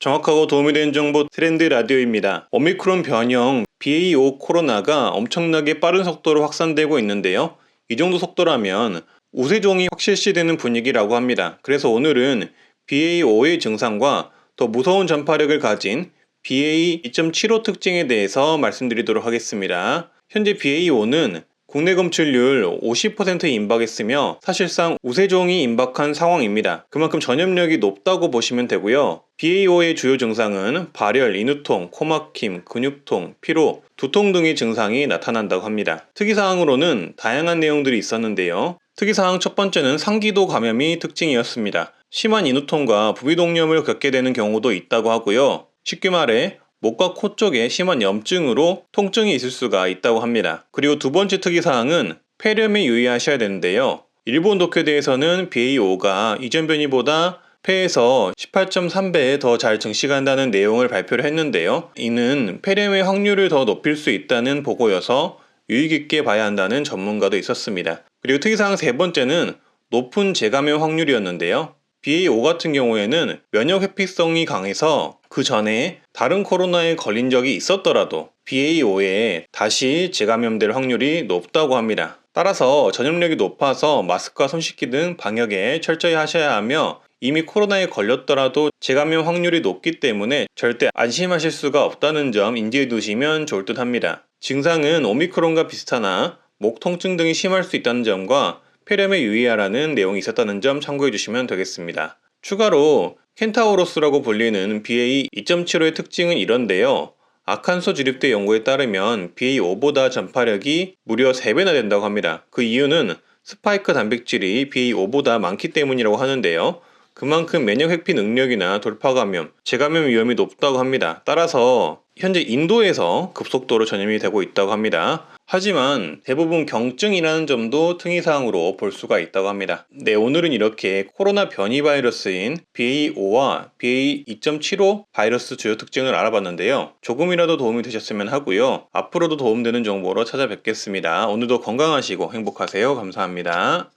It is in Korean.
정확하고 도움이 되는 정보 트렌드 라디오입니다. 오미크론 변형 BA5 코로나가 엄청나게 빠른 속도로 확산되고 있는데요. 이 정도 속도라면 우세종이 확실시되는 분위기라고 합니다. 그래서 오늘은 BA5의 증상과 더 무서운 전파력을 가진 BA2.75 특징에 대해서 말씀드리도록 하겠습니다. 현재 BA5는 국내 검출률 50%에 임박했으며 사실상 우세종이 임박한 상황입니다. 그만큼 전염력이 높다고 보시면 되고요. BA5의 주요 증상은 발열, 인후통, 코막힘, 근육통, 피로, 두통 등의 증상이 나타난다고 합니다. 특이사항으로는 다양한 내용들이 있었는데요. 특이사항 첫 번째는 상기도 감염이 특징이었습니다. 심한 인후통과 부비동염을 겪게 되는 경우도 있다고 하고요. 쉽게 말해 목과 코 쪽에 심한 염증으로 통증이 있을 수가 있다고 합니다. 그리고 두 번째 특이사항은 폐렴에 유의하셔야 되는데요. 일본 독해대에서는 BA5가 이전 변이보다 폐에서 18.3배 더잘 증식한다는 내용을 발표를 했는데요. 이는 폐렴의 확률을 더 높일 수 있다는 보고여서 유의 깊게 봐야 한다는 전문가도 있었습니다. 그리고 특이사항 세 번째는 높은 재감염 확률이었는데요. BA5 같은 경우에는 면역 회피성이 강해서 그 전에 다른 코로나에 걸린 적이 있었더라도 BA5에 다시 재감염될 확률이 높다고 합니다. 따라서 전염력이 높아서 마스크와 손 씻기 등 방역에 철저히 하셔야 하며 이미 코로나에 걸렸더라도 재감염 확률이 높기 때문에 절대 안심하실 수가 없다는 점 인지해 두시면 좋을 듯 합니다. 증상은 오미크론과 비슷하나 목 통증 등이 심할 수 있다는 점과 폐렴에 유의하라는 내용이 있었다는 점 참고해 주시면 되겠습니다. 추가로 켄타우로스라고 불리는 BA2.75의 특징은 이런데요. 아칸소 주립대 연구에 따르면 BA5보다 전파력이 무려 3배나 된다고 합니다. 그 이유는 스파이크 단백질이 BA5보다 많기 때문이라고 하는데요. 그만큼 면역 회피 능력이나 돌파 감염, 재감염 위험이 높다고 합니다. 따라서 현재 인도에서 급속도로 전염이 되고 있다고 합니다. 하지만 대부분 경증이라는 점도 특이사항으로 볼 수가 있다고 합니다. 네, 오늘은 이렇게 코로나 변이 바이러스인 BA5와 BA2.75 바이러스 주요 특징을 알아봤는데요. 조금이라도 도움이 되셨으면 하고요. 앞으로도 도움되는 정보로 찾아뵙겠습니다. 오늘도 건강하시고 행복하세요. 감사합니다.